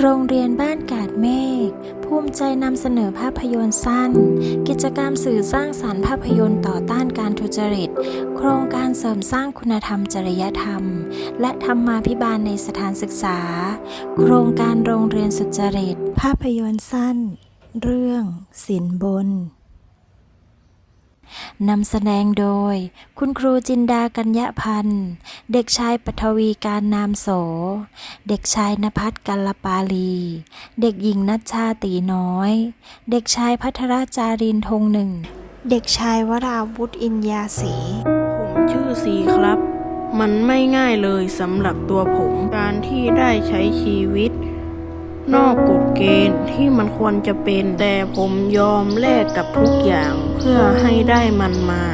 โรงเรียนบ้านกาดเมฆภูมิใจนำเสนอภาพยนตร์สั้น กิจกรรมสื่อสร้างสารรค์ภาพยนตร์ต่อต้านการทุจริต โครงการเสริมสร้างคุณธรรมจริยธรรม และธรรมาภิบาลในสถานศึกษา โครงการโรงเรียนสุจริต ภาพยนตร์สั้น เรื่องสินบน นำแสดงโดย คุณครูจินดากัญญาพันธ์ เด็กชายปฐวีการนามโส เด็กชายนภัสกัลปาลี เด็กหญิงนัชชาตีน้อย เด็กชายพัทรจารินทงหนึ่ง เด็กชายวราวุธอินยาศรีผมชื่อซีครับ มันไม่ง่ายเลยสำหรับตัวผมการที่ได้ใช้ชีวิต นอกกฎเกณฑ์ที่มันควรจะเป็น แต่ผมยอมแลกกับทุกอย่างเพื่อให้ได้มันมา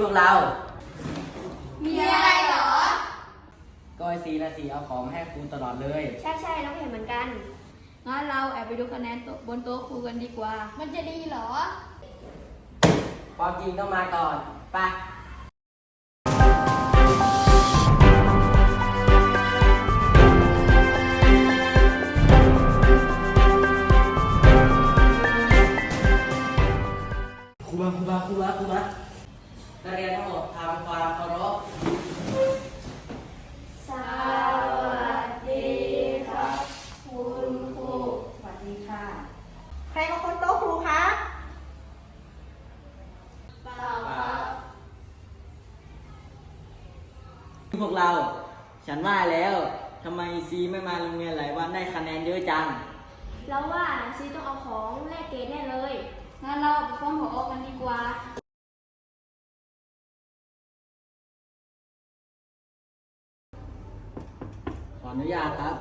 พวกเรา มีอะไรเหรอก้อยซีและสีเอาของมาให้ครูตลอดเลย ใช่ใช่เราก็เห็นเหมือนกัน งั้นเราแอบไปดูคะแนนโต๊ะบนโต๊ะครูกันดีกว่า มันจะดีเหรอ ความจริงต้องมาก่อนไปะครูบาครูบาครูบาครูบา นักเรียนทั้งหมดทำความเคารพสวัสดีครับคุณครูสวัสดีค่ะ ใครมาคนโต๊ะครูคะเปล่าครับพวกเรา ฉันว่าแล้วทำไมซีไม่มาโรงเรียนหลายวันได้คะแนนเยอะจัง แล้วว่าซีต้องเอาของแลกเกรดแน่เลย งั้นเราไปฟ้องผอกันดีกว่า ออนุญาตครับ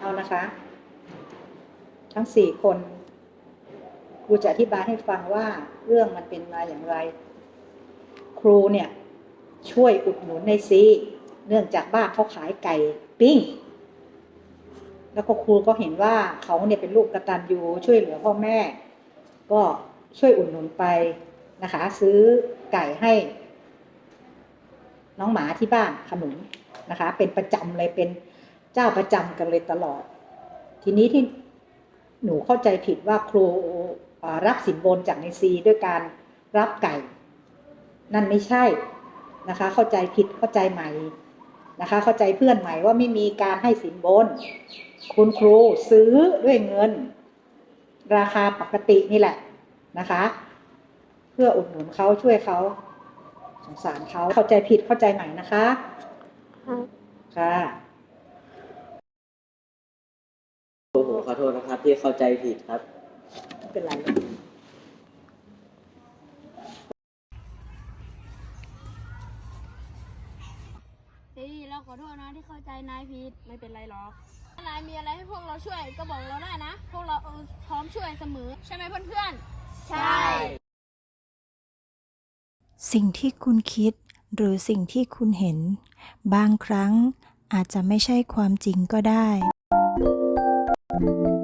เอานะคะ ทั้งสี่คนครูจะอธิบายให้ฟังว่าเรื่องมันเป็นมาอย่างไร ครูเนี่ยช่วยอุดหนุนในซีเนื่องจากบ้านเขาขายไก่ปิ้ง แล้วก็ครูก็เห็นว่าเขาเนี่ยเป็นลูกกระตัญญูช่วยเหลือพ่อแม่ ก็ช่วยอุดหนุนไปนะคะ ซื้อไก่ให้ น้องหมาที่บ้านขนุนนะคะ เป็นประจำเลยเป็นเจ้าประจำกันเลยตลอด ทีนี้ที่ หนูเข้าใจผิดว่าครูอ่ารับสินบนจากในซีด้วยการรับไก่ นั่นไม่ใช่นะคะ เข้าใจผิดเข้าใจใหม่นะคะ เข้าใจเพื่อนใหม่ว่าไม่มีการให้สินบน คุณครูซื้อด้วยเงิน ราคาปกตินี่แหละนะคะ เพื่ออุดหนุนเขาช่วยเขาสงสารเขาเข้าใจผิดเข้าใจใหม่นะคะค่ะ ขอโทษนะครับที่เข้าใจผิดครับ ไม่เป็นไรหรอกซีเราขอโทษนะที่เข้าใจนายผิดไม่เป็นไรหรอกถ้านายมีอะไรให้พวกเราช่วยก็บอกเราได้นะ พวกเราเออพร้อมช่วยเสมอ ใช่ไหมเพื่อนๆ ใช่ สิ่งที่คุณคิดหรือสิ่งที่คุณเห็น บางครั้งอาจจะไม่ใช่ความจริงก็ได้ Thank you.